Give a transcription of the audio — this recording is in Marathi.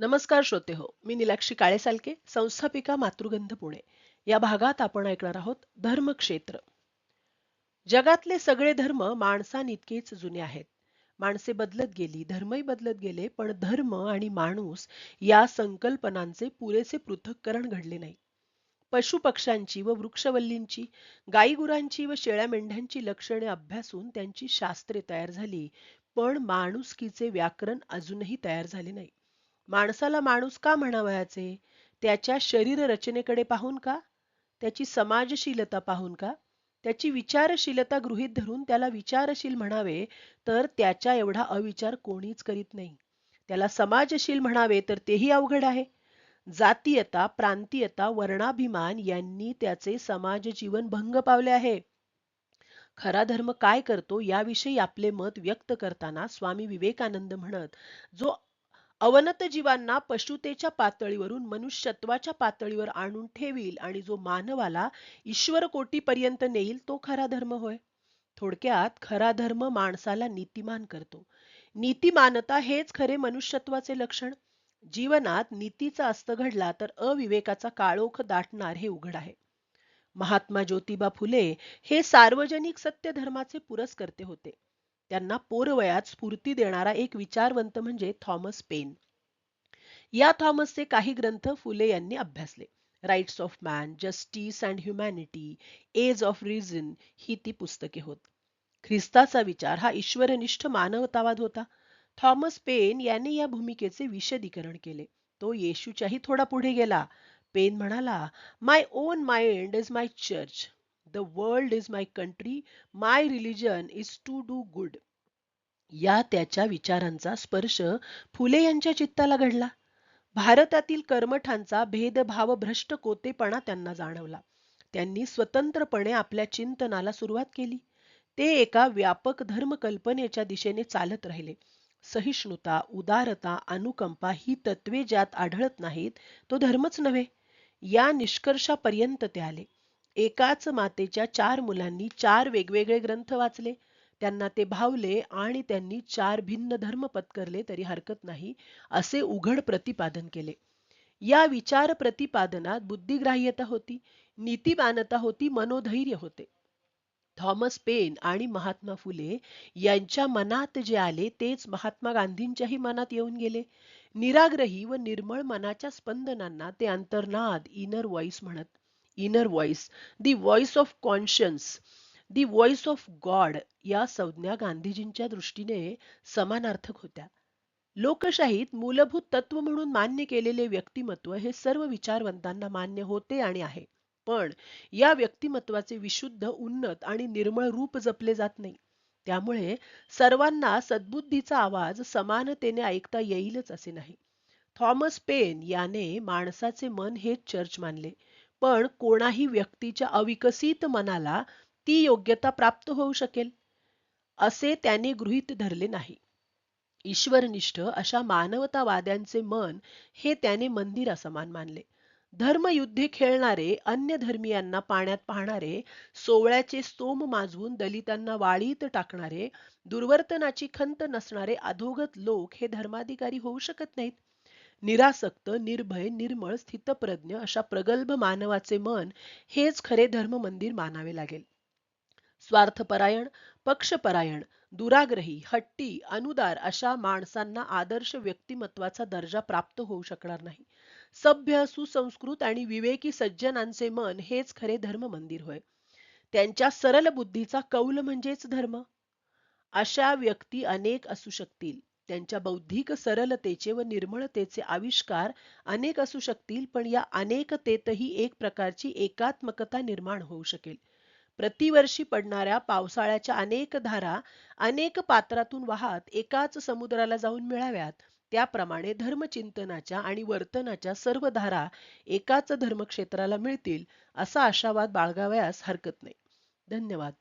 नमस्कार श्रोते हो मी निलाक्षी काळेसालके संस्थापिका मातृगंध पुणे. या भागात आपण ऐकणार आहोत धर्मक्षेत्र. जगातले सगळे धर्म माणसांइतकेच जुने आहेत. माणसे बदलत गेली धर्मही बदलत गेले पण धर्म आणि माणूस या संकल्पनांचे पुरेसे पृथक्करण घडले नाही. पशु पक्ष्यांची व वृक्षवल्लींची गाईगुरांची व शेळ्या मेंढ्यांची लक्षणे अभ्यासून त्यांची शास्त्रे तयार झाली पण माणुसकीचे व्याकरण अजूनही तयार झाले नाही. माणसाला माणूस का म्हणावयाचे? त्याच्या शरीर रचनेकडे पाहून का? त्याची समाजशीलता पाहून का? त्याची विचारशीलता गृहीत धरून त्याला विचारशील म्हणावे तर त्याच्या एवढा अविचार कोणीच करीत नाही. त्याला समाजशील म्हणावे तर तेही अवघड आहे. जातीयता प्रांतीयता वर्णाभिमान यांनी त्याचे समाज जीवन भंग पावले आहे. खरा धर्म काय करतो याविषयी आपले मत व्यक्त करताना स्वामी विवेकानंद म्हणत जो अवनत जीवांना पशुतेच्या पातळीवरून मनुष्यत्वाच्या पातळीवर आणून ठेवील आणि जो मानवाला ईश्वर कोटीपर्यंत नेईल तो खरा धर्म होय. थोडक्यात खरा धर्म माणसाला नीतिमान करतो. नीतिमानता हेच खरे मनुष्यत्वाचे लक्षण. जीवनात नीतीचा अस्त घडला तर अविवेकाचा काळोख दाटणार हे उघड आहे. महात्मा ज्योतिबा फुले हे सार्वजनिक सत्य धर्माचे पुरस्कर्ते होते. त्यांना पोरवयात स्फूर्ती देणारा एक विचारवंत म्हणजे थॉमस पेन. या थॉमसचे काही ग्रंथ फुले यांनी अभ्यासले. Rights of man justice and humanity age of reason ही ती पुस्तके होत. ख्रिस्ताचा विचार हा ईश्वरनिष्ठ मानवतावाद होता. थॉमस पेन यांनी या भूमिकेचे विशदीकरण केले. तो येशूच्याही थोडा पुढे गेला. पेन म्हणाला my own mind is my church the world is my country my religion is to do good या त्याच्या विचारांचा स्पर्श फुले यांच्या चित्ताला घडला. भारतातील कर्मठांचा भेदभाव भ्रष्ट कोतेपणा त्यांना जाणवला. त्यांनी स्वतंत्रपणे आपल्या चिंतनाला सुरुवात केली. ते एका व्यापक धर्मकल्पनेच्या दिशेने चालत राहिले. सहिष्णुता उदारता अनुकंपा ही तत्वे ज्यात आढळत नाहीत तो धर्मच नव्हे. या निष्कर्षापर्यंत ते आले. एकाच मातेच्या चार मुलांनी चार वेगवेगळे ग्रंथ वाचले. त्यांना ते भावले आणि त्यांनी चार भिन्न धर्म पत्करले तरी हरकत नाही असे उघड प्रतिपादन केले. या विचार प्रतिपादनात बुद्धिग्राह्यता होती नीतिमानता होती मनोधैर्य होते. थॉमस पेन आणि महात्मा फुले यांच्या मनात जे आले तेच महात्मा गांधींच्याही मनात येऊन गेले. निराग्रही व निर्मळ मनाच्या स्पंदनांना ते अंतर्नाद इनर व्हॉइस म्हणत inner voice the voice of conscience the voice of God या संज्ञा गांधीजींच्या दृष्टीने समानार्थक होत्या. लोकशाहीत मूलभूत तत्व म्हणून मान्य केलेले व्यक्तिमत्व हे सर्व विचारवंतांना मान्य होते आणि आहे. पण या व्यक्तिमत्वाचे विशुद्ध उन्नत आणि निर्मळ रूप जपले जात नाही. त्यामुळे सर्वांना सद्बुद्धीचा आवाज समानतेने ऐकता येईलच असे नाही. थॉमस पेन याने माणसाचे मन हेच चर्च मानले. पण कोणाही व्यक्तीच्या अविकसित मनाला ती योग्यता प्राप्त होऊ शकेल. असे त्याने गृहीत धरले नाही. ईश्वरनिष्ठ अशा मानवतावाद्यांचे मन हे त्याने मंदिर असमान मानले. धर्मयुद्धे खेळणारे अन्य धर्मियांना पाण्यात पाहणारे सोवळ्याचे सोम माजवून दलितांना वाळीत टाकणारे दुर्वर्तनाची खंत नसणारे अधोगत लोक हे धर्माधिकारी होऊ शकत नाहीत. निरासक्त निर्भय निर्मळ स्थितप्रज्ञ अशा प्रगल्भ मानवाचे मन हेच खरे धर्म मंदिर मानावे लागेल. स्वार्थपरायण पक्षपरायण दुराग्रही हट्टी अनुदार अशा माणसांना आदर्श व्यक्तिमत्वाचा दर्जा प्राप्त होऊ शकणार नाही. सभ्य सुसंस्कृत आणि विवेकी सज्जनांचे मन हेच खरे धर्म मंदिर होय. त्यांच्या सरल बुद्धीचा कौल म्हणजेच धर्म. अशा व्यक्ती अनेक असू शकतील. त्यांच्या बौद्धिक सरलतेचे व निर्मळतेचे आविष्कार अनेक असू शकतील पण या अनेकतेतही एक प्रकारची एकात्मकता निर्माण होऊ शकेल. प्रतिवर्षी पडणाऱ्या पावसाळ्याच्या अनेक धारा अनेक पात्रातून वाहत एकाच समुद्राला जाऊन मिळाव्यात. त्याप्रमाणे धर्मचिंतनाच्या आणि वर्तनाच्या सर्व धारा एकाच धर्मक्षेत्राला मिळतील असा आशावाद बाळगावयास हरकत नाही. धन्यवाद.